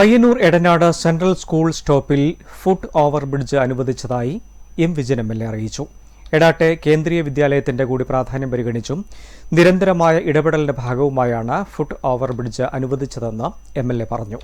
Payyanur Edanad central school സ്റ്റോപ്പിൽ foot over bridge അനുവദിച്ചതായി M Vijayan M L A അറിയിച്ചു. എടാട്ടെ കേന്ദ്രീയ വിദ്യാലയത്തിന്റെ കൂടി പ്രാധാന്യം പരിഗണിച്ചും നിരന്തരമായ ഇടപെടലിന്റെ ഭാഗവുമായാണ് ഫുട് ഓവർ ബ്രിഡ്ജ് അനുവദിച്ചതെന്ന് എം എൽ എ പറഞ്ഞു.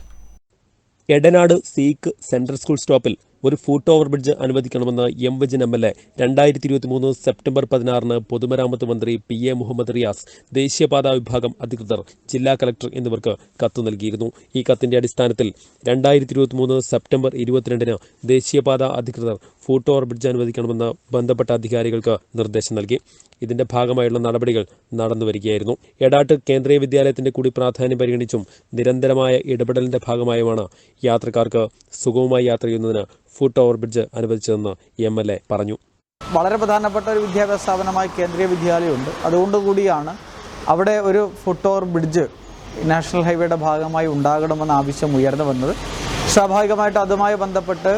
എടനാട് സീക്ക് സെൻട്രൽ സ്കൂൾ സ്റ്റോപ്പിൽ ഒരു ഫൂട്ട് ഓവർ ബ്രിഡ്ജ് അനുവദിക്കണമെന്ന് M Vijin M L A രണ്ടായിരത്തി ഇരുപത്തി മൂന്ന് സെപ്റ്റംബർ പതിനാറിന് പൊതുമരാമത്ത് മന്ത്രി പി. എ. മുഹമ്മദ് റിയാസ് ദേശീയപാതാ വിഭാഗം അധികൃതർ ജില്ലാ കലക്ടർ എന്നിവർക്ക് കത്ത് നൽകിയിരുന്നു. ഈ കത്തിന്റെ അടിസ്ഥാനത്തിൽ രണ്ടായിരത്തി ഇരുപത്തി മൂന്ന് സെപ്റ്റംബർ ഇരുപത്തിരണ്ടിന് ദേശീയപാതാ അധികൃതർ ഫൂട്ട് ഓവർ ബ്രിഡ്ജ് അനുവദിക്കണമെന്ന് ബന്ധപ്പെട്ട അധികാരികൾക്ക് നിർദ്ദേശം നൽകി. ഇതിന്റെ ഭാഗമായുള്ള നടപടികൾ നടന്നു വരികയായിരുന്നു എടാട്ട് കേന്ദ്രീയ വിദ്യാലയത്തിന്റെ കൂടി പ്രാധാന്യം പരിഗണിച്ചും നിരന്തരമായ ഇടപെടലിന്റെ ഭാഗമായുമാണ് യാത്രക്കാർക്ക് സുഗമമായി യാത്ര ചെയ്യുന്നതിന് ഫുട്ട് ഓവർ ബ്രിഡ്ജ് അനുവദിച്ചതെന്ന് എം എൽ എ പറഞ്ഞു. വളരെ പ്രധാനപ്പെട്ട ഒരു വിദ്യാഭ്യാസ സ്ഥാപനമായി കേന്ദ്രീയ വിദ്യാലയമുണ്ട്. അതുകൊണ്ട് കൂടിയാണ് അവിടെ ഒരു ഫുട് ഓവർ ബ്രിഡ്ജ് നാഷണൽ ഹൈവേയുടെ ഭാഗമായി ഉണ്ടാകണമെന്ന ആവശ്യം ഉയർന്നു വന്നത്. സ്വാഭാവികമായിട്ട് അതുമായി ബന്ധപ്പെട്ട്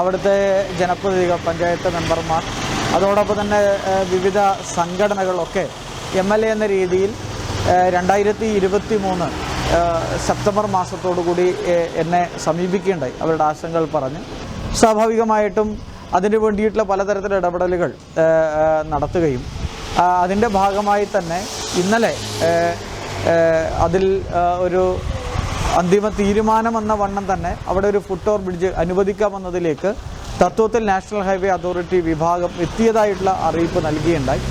അവിടുത്തെ ജനപ്രതിനിധികൾ പഞ്ചായത്ത് മെമ്പർമാർ അതോടൊപ്പം തന്നെ വിവിധ സംഘടനകളൊക്കെ എം എൽ എ എന്ന രീതിയിൽ രണ്ടായിരത്തി ഇരുപത്തി മൂന്ന് സെപ്റ്റംബർ മാസത്തോടു കൂടി എന്നെ സമീപിക്കുകയുണ്ടായി. അവരുടെ ആശങ്കകൾ പറഞ്ഞ് സ്വാഭാവികമായിട്ടും അതിന് വേണ്ടിയിട്ടുള്ള പലതരത്തിലുള്ള ഇടപെടലുകൾ നടത്തുകയും അതിന്റെ ഭാഗമായി തന്നെ ഇന്നലെ അതിൽ ഒരു അന്തിമ തീരുമാനം എന്ന വണ്ണം തന്നെ അവിടെ ഒരു ഫുട് ഓവർ ബ്രിഡ്ജ് അനുവദിക്കാമെന്നതിലേക്ക് തത്വത്തിൽ നാഷണൽ ഹൈവേ അതോറിറ്റി വിഭാഗം എത്തിയതായിട്ടുള്ള അറിയിപ്പ് നൽകിയുണ്ടായി.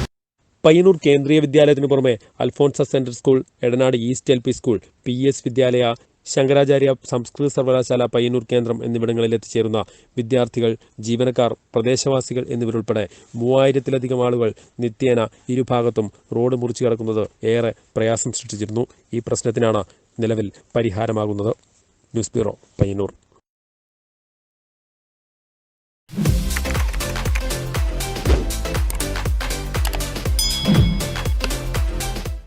പയ്യന്നൂർ കേന്ദ്രീയ വിദ്യാലയത്തിനു പുറമെ Alphonsa central school Edanad east L P school P S വിദ്യാലയ ശങ്കരാചാര്യ സംസ്കൃത സർവകലാശാല പയ്യന്നൂർ കേന്ദ്രം എന്നിവിടങ്ങളിൽ എത്തിച്ചേരുന്ന വിദ്യാർത്ഥികൾ ജീവനക്കാർ പ്രദേശവാസികൾ എന്നിവരുൾപ്പെടെ മൂവായിരത്തിലധികം ആളുകൾ നിത്യേന ഇരുഭാഗത്തും റോഡ് മുറിച്ചു കിടക്കുന്നത് ഏറെ പ്രയാസം സൃഷ്ടിച്ചിരുന്നു. ഈ പ്രശ്നത്തിനാണ് നിലവിൽ പരിഹാരമാകുന്നത്. News bureau Payyanur.